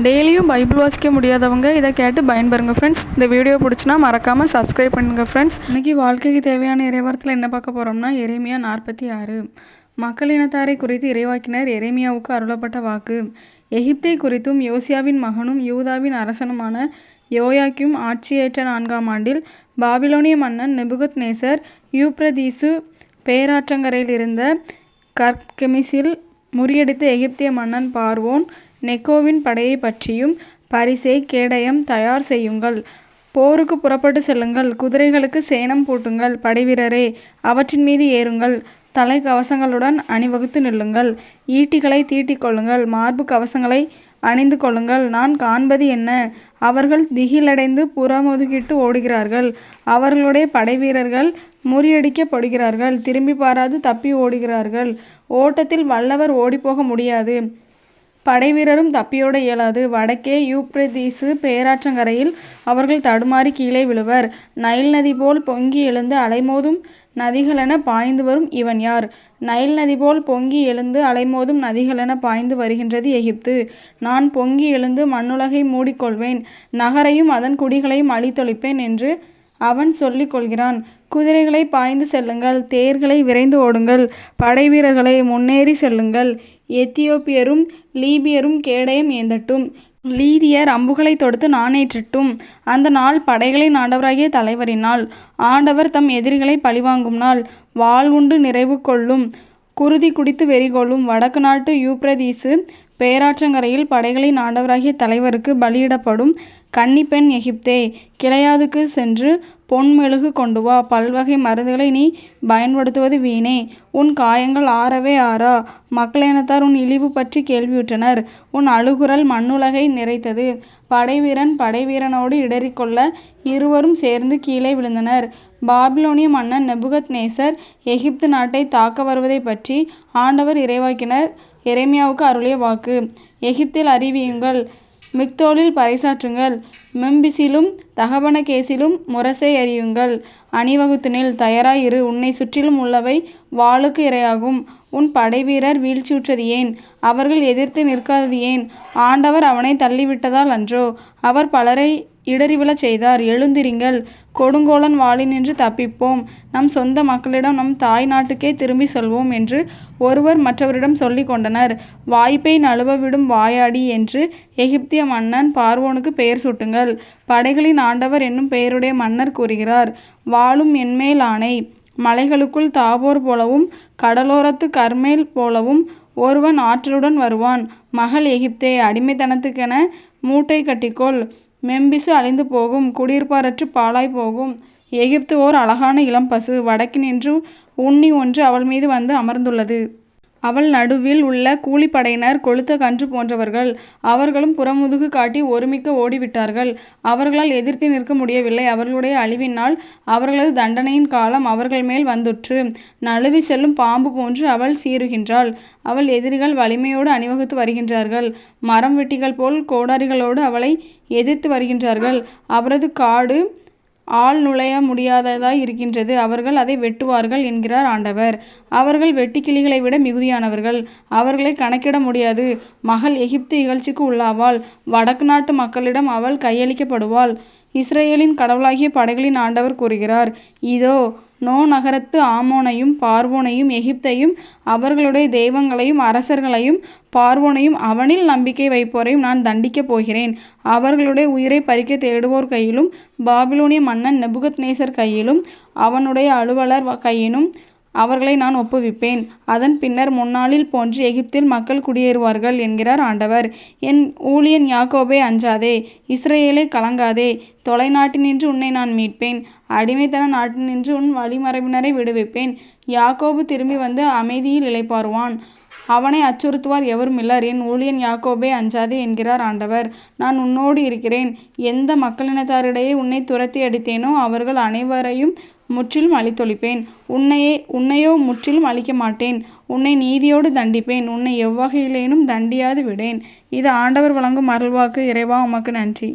டெய்லியும் பைபிள் வாசிக்க முடியாதவங்க இதை கேட்டு பயன்பெறுங்க ஃப்ரெண்ட்ஸ் இந்த வீடியோ பிடிச்சினா மறக்காமல் சப்ஸ்கிரைப் பண்ணுங்கள் ஃப்ரெண்ட்ஸ் இன்றைக்கி வாழ்க்கைக்கு தேவையான இறைவாரத்தில் என்ன பார்க்க போகிறோம்னா எரேமியா நாற்பத்தி ஆறு. மக்கள் இனத்தாரை குறித்து இறைவாக்கினர் எரேமியாவுக்கு அருளப்பட்ட வாக்கு. எகிப்தை குறித்தும் யோசியாவின் மகனும் யூதாவின் அரசனுமான யோயாக்கும் ஆட்சியேற்ற நான்காம் ஆண்டில் பாபிலோனிய மன்னன் நெபுகத் நேசர் யூப்ரதீசு பேராற்றங்கரையில் இருந்த கர்கெமிஸில் முறியடித்த எகிப்திய மன்னன் பார்வோன் நெக்கோவின் படையை பற்றியும் பரிசை கேடயம் தயார் செய்யுங்கள். போருக்கு புறப்பட்டு செல்லுங்கள். குதிரைகளுக்கு சேனம் பூட்டுங்கள். படைவீரரே அவற்றின் மீது ஏறுங்கள். தலை கவசங்களுடன் அணிவகுத்து நில்லுங்கள். ஈட்டிகளை தீட்டிக் கொள்ளுங்கள். மார்பு கவசங்களை அணிந்து கொள்ளுங்கள். நான் காண்பது என்ன? அவர்கள் திகிலடைந்து புறமுதுகிட்டு ஓடுகிறார்கள். அவர்களுடைய படைவீரர்கள் முறியடிக்கப்படுகிறார்கள். திரும்பி பாராது தப்பி ஓடுகிறார்கள். ஓட்டத்தில் வல்லவர் ஓடிப்போக முடியாது. படைவீரரும் தப்பியோட இயலாது. வடக்கே யூப்ரதீசு பேராற்றங்கரையில் அவர்கள் தடுமாறி கீழே விழுவர். நைல் நதி போல் பொங்கி எழுந்து அலைமோதும் நதிகளென பாய்ந்து வரும் இவன் யார்? நைல் நதி போல் பொங்கி எழுந்து அலைமோதும் நதிகளென பாய்ந்து வருகின்றது எகிப்து. நான் பொங்கி எழுந்து மண்ணுலகை மூடிக்கொள்வேன். நகரையும் அதன் குடிகளையும் அழித்தொழிப்பேன் என்று அவன் சொல்லிக் கொள்கிறான். குதிரைகளை பாய்ந்து செல்லுங்கள். தேர்களை விரைந்து ஓடுங்கள். படை வீரர்களை முன்னேறி செல்லுங்கள். எத்தியோப்பியரும் லீபியரும் கேடயம் ஏந்தட்டும். லீதியர் அம்புகளை தொடுத்து நாணேற்றட்டும். அந்த நாள் படைகளின் ஆண்டவராகிய தலைவரினால். ஆண்டவர் தம் எதிரிகளை பழிவாங்கும் நாள். வாள் நிறைவு கொள்ளும். குருதி குடித்து வெறிகொள்ளும் வடக்கு நாட்டு யூப்ரதீசு பேராற்றங்கரையில் படைகளின் ஆண்டவராகிய தலைவருக்கு பலியிடப்படும். கன்னிப்பெண் எகிப்தே கிளையாதுக்கு சென்று பொன் மெழுகு கொண்டு வா. பல்வகை மருந்துகளை நீ பயன்படுத்துவது வீணே. உன் காயங்கள் ஆறவே ஆறா. மக்களினத்தார் உன் இழிவு பற்றி கேள்வியுற்றனர். உன் அழுகுரல் மண்ணுலகை நிறைத்தது. படைவீரன் படைவீரனோடு இடறிக்கொள்ள இருவரும் சேர்ந்து கீழே விழுந்தனர். பாபிலோனிய மன்னன் நெபுகத் நேசர் எகிப்து நாட்டை தாக்க வருவதை பற்றி ஆண்டவர் இறைவாக்கினர். எரேமியாவுக்கு அருளிய வாக்கு. எகிப்தில் அறிவியுங்கள். மிக்தோலில் பறைசாற்றுங்கள். மெம்பிசிலும் தகபனகேசிலும் முரசை அறியுங்கள் அணிவகுத்தினில் தயாராய் இரு. உன்னை சுற்றிலும் உள்ளவை வாளுக்கு இரையாகும். உன் படைவீரர் வீழ்ச்சியுற்றது ஏன்? அவர்கள் எதிர்த்து நிற்காதது ஏன்? ஆண்டவர் அவனை தள்ளிவிட்டதால் அன்றோ. அவர் பலரை இடறிவிழச் செய்தார். எழுந்திரிங்கள் கொடுங்கோலன் வாளினின்று தப்பிப்போம். நம் சொந்த மக்களிடம் நம் தாய் நாட்டுக்கே திரும்பி செல்வோம் என்று ஒருவர் மற்றவரிடம் சொல்லி கொண்டனர். வாய்ப்பை நழுவ விடும் வாயாடி என்று எகிப்திய மன்னன் பார்வோனுக்கு பெயர் சூட்டுங்கள். படைகளின் ஆண்டவர் என்னும் பெயருடைய மன்னர் கூறுகிறார் வாழும் என்மேல் ஆணை. மலைகளுக்குள் தாவோர் போலவும் கடலோரத்து கர்மேல் போலவும் ஒருவன் ஆற்றலுடன் வருவான். மகள் எகிப்தே அடிமைத்தனத்துக்கென மூட்டை கட்டிக்கொள். மெம்பிசு அழிந்து போகும் குடியிருப்பாரற்று பாழாய் போகும். எகிப்து ஓர் அழகான இளம் பசு வடக்கினின்று உண்ணி ஒன்று அவள் மீது வந்து அமர்ந்துள்ளது. அவள் நடுவில் உள்ள கூலிப்படையினர் கொளுத்த கன்று போன்றவர்கள். அவர்களும் புறமுதுகு காட்டி ஒருமிக்க ஓடிவிட்டார்கள். அவர்களால் எதிர்த்து நிற்க முடியவில்லை. அவர்களுடைய அழிவினால் அவர்களது தண்டனையின் காலம் அவர்கள் மேல் வந்துற்று. நழுவி செல்லும் பாம்பு போன்று அவள் சீறுகின்றாள். அவள் எதிரிகள் வலிமையோடு அணிவகுத்து வருகின்றார்கள். மரம் வெட்டிகள் போல் கோடாரிகளோடு அவளை எதிர்த்து வருகின்றார்கள். அவரது காடு ஆள் நுழைய முடியாததாய் இருக்கின்றது. அவர்கள் அதை வெட்டுவார்கள் என்கிறார் ஆண்டவர். அவர்கள் வெட்டுக்கிளிகளை விட மிகுதியானவர்கள். அவர்களை கணக்கிட முடியாது. மகள் எகிப்து இகழ்ச்சிக்கு உள்ளாவாள். வடக்கு நாட்டு மக்களிடம் அவள் கையளிக்கப்படுவாள். இஸ்ரேலின் கடவுளாகிய படைகளின் ஆண்டவர் கூறுகிறார் இதோ நோ நகரத்து ஆமோனையும் பார்வோனையும் எகிப்தையும் அவர்களுடைய தெய்வங்களையும் அரசர்களையும் பார்வோனையும் அவனில் நம்பிக்கை வைப்போரையும் நான் தண்டிக்கப் போகிறேன். அவர்களுடைய உயிரை பறிக்க தேடுவோர் கையிலும் பாபிலோனிய மன்னன் நெபுகத் நேசர் கையிலும் அவனுடைய அலுவலர் கையிலும் அவர்களை நான் ஒப்புவிப்பேன். அதன் பின்னர் முன்னாளில் போன்று எகிப்தில் மக்கள் குடியேறுவார்கள் என்கிறார் ஆண்டவர். என் ஊழியன் யாக்கோபே அஞ்சாதே இஸ்ரேலை கலங்காதே தொலைநாட்டினின்று உன்னை நான் மீட்பேன். அடிமைத்தன நாட்டினின்று உன் வழிமரபினரை விடுவிப்பேன். யாக்கோபு திரும்பி வந்து அமைதியில் இளைப்பாறுவான். அவனை அச்சுறுத்துவார் எவரும் இல்லர். என் ஊழியன் யாக்கோபே அஞ்சாதே என்கிறார் ஆண்டவர். நான் உன்னோடு இருக்கிறேன். எந்த மக்களினத்தாரிடையே உன்னை துரத்தி அடித்தேனோ அவர்கள் அனைவரையும் முற்றிலும் அழித்தொழிப்பேன். உன்னையே உன்னையோ முற்றிலும் அழிக்க மாட்டேன் உன்னை நீதியோடு தண்டிப்பேன். உன்னை எவ்வகையிலேனும் தண்டியாது விடேன் இது ஆண்டவர் வழங்கும் அருள்வாக்கு. இறைவா உமக்கு நன்றி.